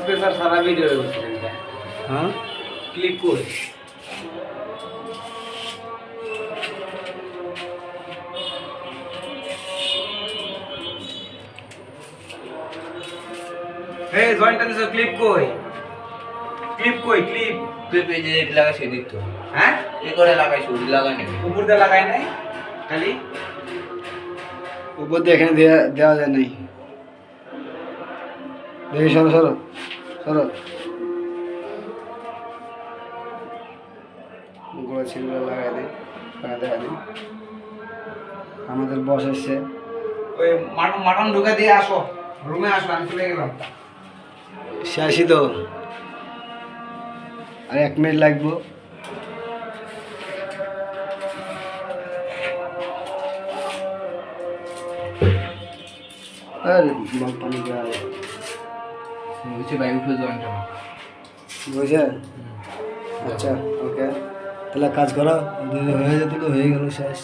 Special সারা video করছিলেন হ্যাঁ click করে হে জয়েন্টটা দিছো ক্লিপ কই ক্লিপ কই ক্লিপ তুই পেজে যেটি লাগাই সেদিক তো হ্যাঁ কি করে লাগাই শুধু লাগাই নেবে উপর দিয়ে লাগাই নাই খালি উপর দিয়ে এখানে দেওয়া দেওয়া যায় নাই দেখি সরো সরো সরো। গোড়া ছিলগুলো লাগাই দিই লাগা দেখা দিই। আমাদের বস এসছে। ওই মাটন ঢুকে দিয়ে আসো। রুমে আসো আমি চলে গেলাম। সে আসি তো। আর এক মিনিট লাগবো। আরে পানি দেওয়া বলছি ভাই উঠে জয়েন্ট বুঝছে আচ্ছা ওকে। তাহলে কাজ করো হয়ে যেত হয়ে গেল, শেষ।